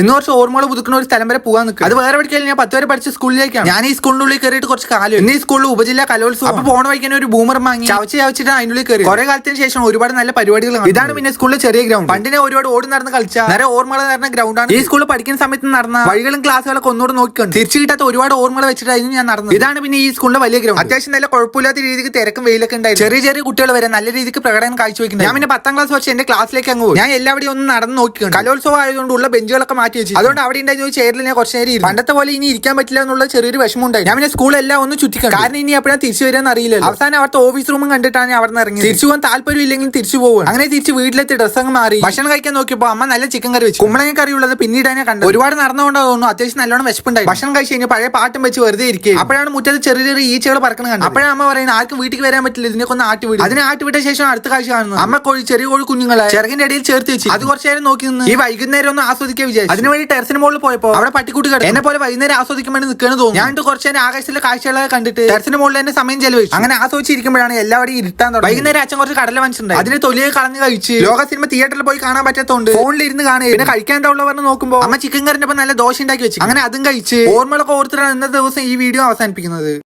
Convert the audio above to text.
ഇന്ന് കുറച്ച് ഓർമ്മകൾ പുതുക്കുന്ന ഒരു സ്ഥലം വരെ പോകാൻ നിൽക്കും. അത് വേറെ പഠിക്കാൻ ഞാൻ പത്ത് വരെ പഠിച്ച സ്കൂളിലേക്കാണ്. ഞാൻ ഈ സ്കൂളിനുള്ളിൽ കയറിയിട്ട് കുറച്ച് കാലം ഇന്ന് ഈ സ്കൂളിൽ ഉപജില്ല കലോത്സവം അപ്പൊ പോണ വൈകാൻ ഒരു ബൂമർ വാങ്ങി ചവച്ച് ചവച്ചിട്ട് അതിനുള്ളിൽ കയറി കുറെ കാലത്തിന് ശേഷം ഒരുപാട് നല്ല പരിപാടികൾ. ഇതാണ് പിന്നെ സ്കൂളിലെ ചെറിയ ഗ്രൗണ്ട് പണ്ടിനെ ഒരുപാട് ഓടി നടന്ന് കളിച്ച നേരെ ഓർമ്മകൾ നടന്ന ഗ്രൗണ്ടാണ് ഈ സ്കൂളിൽ പഠിക്കുന്ന സമയത്ത് നടന്ന വഴികളും ക്ലാസ്സുകളൊക്കെ ഒന്നുകൂടെ നോക്കിക്കൊണ്ട്. തിരിച്ചു കിട്ടാത്ത ഒരുപാട് ഓർമ്മകൾ വെച്ചിട്ടായിരുന്നു ഞാൻ നടന്നത്. ഇതാണ് പിന്നെ ഈ സ്കൂളിലെ വലിയ ഗ്രൗണ്ട് അത്യാവശ്യം നല്ല കുഴപ്പമില്ലാത്ത രീതിക്ക് തിരക്കും വെയിലൊക്കെ ഉണ്ടായിരുന്നു. ചെറിയ ചെറിയ കുട്ടികൾ വരെ നല്ല രീതിക്ക് പ്രകടനം കാഴ്ചവെക്കുന്നത് ഞാൻ പിന്നെ പത്താം ക്ലാസ് വെച്ച് എന്റെ ക്ലാസ്സിലേക്ക് അങ്ങ് പോയി. ഞാൻ എല്ലാവരുടെയും ഒന്ന് നടന്ന് നോക്കിയാണ് കലോത്സവം ആയതുകൊണ്ടുള്ള ബെഞ്ചുകളൊക്കെ മാറ്റി വെച്ചു അതുകൊണ്ട് അവിടെ ഉണ്ടായിരുന്ന ചെയറിൽ ഞാൻ കുറച്ച് നേരം പണ്ടത്തെ പോലെ ഇനി ഇരിക്കാൻ പറ്റില്ല എന്നുള്ള ചെറിയൊരു വിഷമം ഉണ്ടായി ഞാൻ പിന്നെ സ്കൂളെല്ലാം ഒന്ന് ചുറ്റിക്കണം കാരണം ഇനി എപ്പോഴാണ് തിരിച്ചു വരാൻ അറിയില്ല അവസാനം അവിടുത്തെ ഓഫീസ് റൂമും കണ്ടിട്ടാണ് അവിടെ നിന്ന് ഇറങ്ങി തിരിച്ചു പോകാൻ താല്പര്യം ഇല്ലെങ്കിൽ തിരിച്ചു പോകും അങ്ങനെ തിരിച്ച് വീട്ടിലെത്തി ഡ്രസ്സ് അങ്ങ് മാറി. ഭക്ഷണം കഴിക്കാൻ നോക്കിയപ്പോൾ അമ്മ നല്ല ചിക്കൻ കറി വെച്ചു. കുമ്പളങ്ങ കറി ഉള്ളത് പിന്നീടാണ് കണ്ടത്. ഒരുപാട് നടന്നുകൊണ്ടാ തോന്നുന്നു. അത്യാവശ്യം നല്ലോണം വിശപ്പുണ്ടായി. ഭക്ഷണം കഴിച്ച് കഴിഞ്ഞാൽ പഴയ പാട്ടും വെച്ച് വെറുതെ ഇരിക്കുക അപ്പോഴാണ് മുറ്റത്ത് ചെറിയ ചെറിയ ഈച്ചകൾ പറക്കണ കണ്ടത്. അപ്പോഴാണ് അമ്മ പറയുന്നത് ആർക്കും വീട്ടിൽ വരാൻ പറ്റില്ല ഇതിനൊക്കെ ഒന്ന് ആട്ടി വിടും. അതിനെ ആട്ടി വിട്ട ശേഷം അടുത്ത കാഴ്ച കാണുന്നു അമ്മ കോഴി ചെറിയ കോഴി കുഞ്ഞുങ്ങളെ ചെറുകിന്റെ ഇടയിൽ ചേർത്ത് വെച്ചു അത് കുറച്ചേരം നോക്കി നിന്ന് ഈ വൈകുന്നേരം ഒന്ന് ആസ്വദിക്കാൻ വിചാരിച്ചു. അതിനുവേണ്ടി ടെറസിന് മുകളിൽ പോയപ്പോ അവിടെ പട്ടിക്കുട്ടി കിടക്കും എന്നെ പോലെ വൈകുന്നേരം ആസ്വദിക്കാൻ വേണ്ടി നിൽക്കുകയാണ് തോന്നുന്നു. ഞാൻ കുറച്ച് നേരം ആകാശത്തിലെ കാഴ്ചകളൊക്കെ കണ്ടിട്ട് ടെറസിന് മുകളിൽ തന്നെ സമയം ചെലവഴിച്ചു. അങ്ങനെ ആസ്വദിച്ചിരിക്കുമ്പോഴാണ് എല്ലാവരും ഇരുത്താൻ തുടങ്ങി വൈകുന്നേരം അച്ഛൻ കുറച്ച് കടല മനസ്സിലുണ്ടായി അതിന് തൊലിയെ കളഞ്ഞ് കഴിച്ച് ലോക സിനിമ തിയേറ്ററിൽ പോയി കാണാൻ പറ്റാത്തതുകൊണ്ട് ഫോണിൽ ഇരുന്ന് കാണുക പിന്നെ കഴിക്കാൻ ഉള്ള പറഞ്ഞ് നോക്കുമ്പോൾ അമ്മ ചിക്കൻ കറിന്റെ ഒപ്പം നല്ല ദോശ ഉണ്ടാക്കി വെച്ചു അങ്ങനെ അതും കഴിച്ച് ഓർമ്മകളൊക്കെ ഓർത്തിട്ടാണ് ഇന്നത്തെ ദിവസം ഈ വീഡിയോ അവസാനിപ്പിക്കുന്നത്.